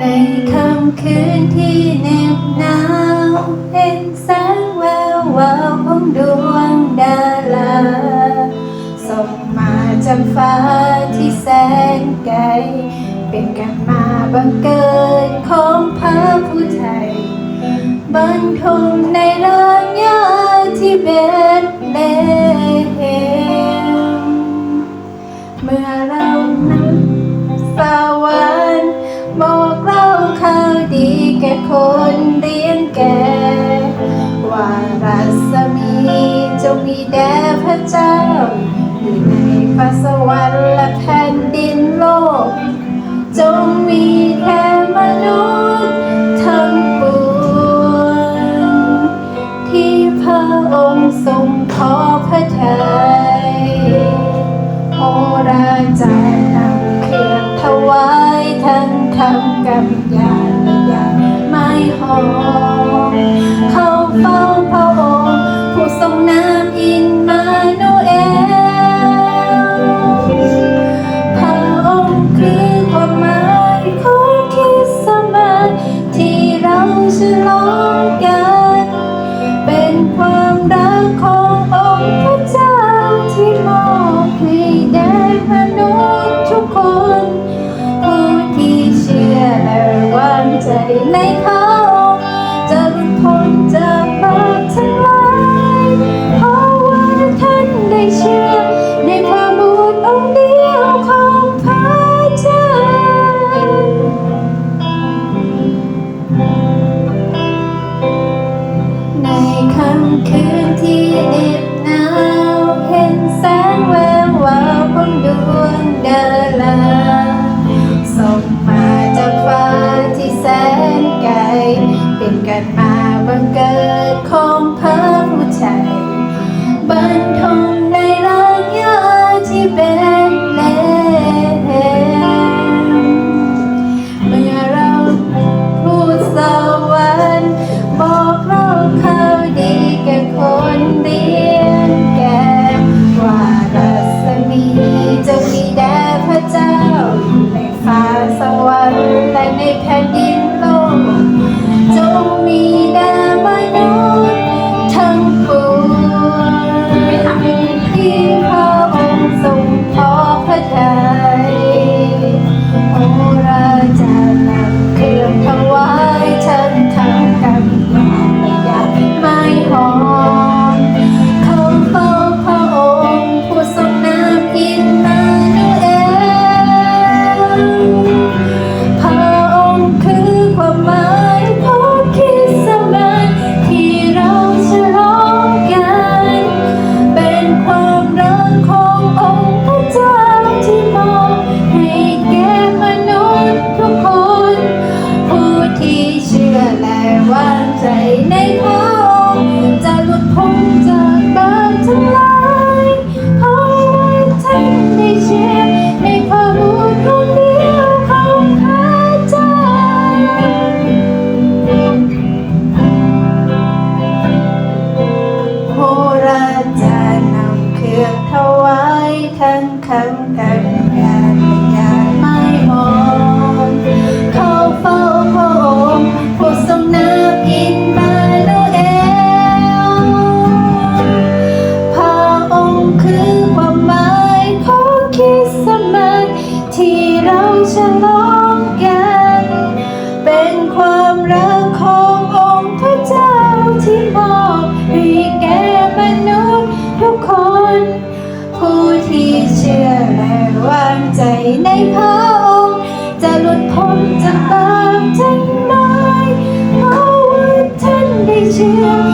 ในค่ำคืนที่เหน็บหนาวเห็นแสงแวววาวของดวงดาราส่งมาจากฟ้าที่แสนไกล เป็นกันมาบังเกิดของพระผู้ไทยบรรทมในโลก คนเรียนแก ว่ารัศมีจงมีแด่พระเจ้า อยู่ในฟ้าสวรรค์และแผ่นดินโลก จงมีแค่มนุษย์ทั้งปวงที่พระองค์ทรงขอพระทัยโหราจ is long. stand where วรรแต่ในแผ่นดินโลกจงมีดาวน้อ yeah, yeah, my home. างใจในพระองค์จะหลุดพ้นจากบาปทั้งหลายเพราะว่าท่านได้เชื่อ